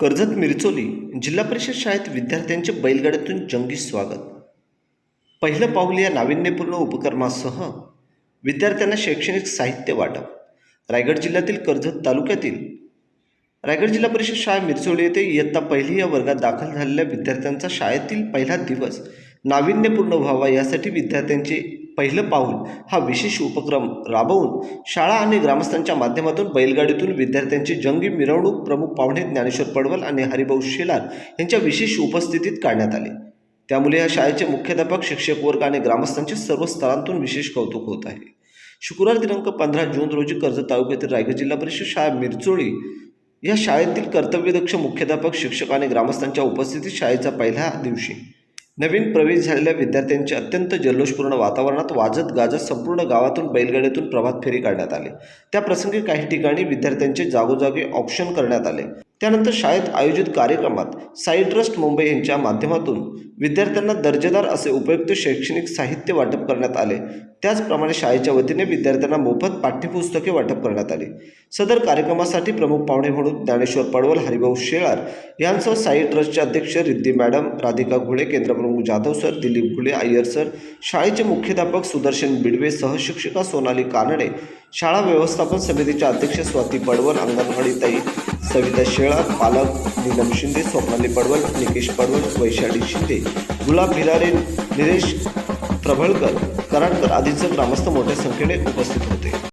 कर्जत मिरचोली जिल्हा परिषद शाळेत विद्यार्थ्यांचे बैलगाड्यातून जंगी स्वागत. पहिलं पाऊल या नाविन्यपूर्ण उपक्रमासह विद्यार्थ्यांना शैक्षणिक साहित्य वाटप. रायगड जिल्ह्यातील कर्जत तालुक्यातील रायगड जिल्हा परिषद शाळा मिरचोली येथे इयत्ता पहिली या वर्गात दाखल झालेल्या विद्यार्थ्यांचा शाळेतील पहिला दिवस नाविन्यपूर्ण व्हावा यासाठी विद्यार्थ्यांचे पहिलं पाऊल हा विशेष उपक्रम राबवून शाळा आणि ग्रामस्थांच्या माध्यमातून बैलगाडीतून विद्यार्थ्यांची जंगी मिरवणूक प्रमुख पाहुणे ज्ञानेश्वर पडवल आणि हरिभाऊ शेलार यांच्या विशेष उपस्थितीत काढण्यात आले. त्यामुळे या शाळेचे मुख्याध्यापक शिक्षक वर्ग आणि ग्रामस्थांचे सर्व स्तरांतून विशेष कौतुक होत आहे. शुक्रवार दिनांक पंधरा जून रोजी कर्जत तालुक्यातील रायगड जिल्हा परिषद शाळा मिरचोळी या शाळेतील कर्तव्यदक्ष मुख्याध्यापक शिक्षक आणि ग्रामस्थांच्या उपस्थितीत शाळेचा पहिल्या दिवशी नवीन प्रवेश झालेल्या विद्यार्थ्यांचे अत्यंत जल्लोषपूर्ण वातावरणात वाजत गाजत संपूर्ण गावातून बैलगाड्यातून प्रभात फेरी काढण्यात आली. त्याप्रसंगी काही ठिकाणी विद्यार्थ्यांचे जागोजागी ऑप्शन करण्यात आले. त्यानंतर शाळेत आयोजित कार्यक्रमात साई ट्रस्ट मुंबई यांच्या माध्यमातून विद्यार्थ्यांना दर्जेदार असे उपयुक्त शैक्षणिक साहित्य वाटप करण्यात आले. त्याचप्रमाणे शाळेच्या वतीने विद्यार्थ्यांना मोफत पाठ्यपुस्तके वाटप करण्यात आली. सदर कार्यक्रमासाठी प्रमुख पाहुणे म्हणून ज्ञानेश्वर पडवल हरिभाऊ शेळार यांसह साई ट्रस्टचे अध्यक्ष रिद्धी मॅडम राधिका घुळे केंद्रप्रमुख जाधव सर दिलीप घुळे अय्यर सर शाळेचे मुख्याध्यापक सुदर्शन बिडवे सहशिक्षिका सोनाली कानडे शाळा व्यवस्थापन समितीच्या अध्यक्ष स्वाती पडवल अंगणवाडी ताई सविता शेळा पालक नीलम शिंदे स्वप्नाली पडवल निकेश पडवल वैशाली शिंदे गुलाब भिलारे निलेश प्रभळकर कराडकर आदींसह ग्रामस्थ मोठ्या संख्येने उपस्थित होते.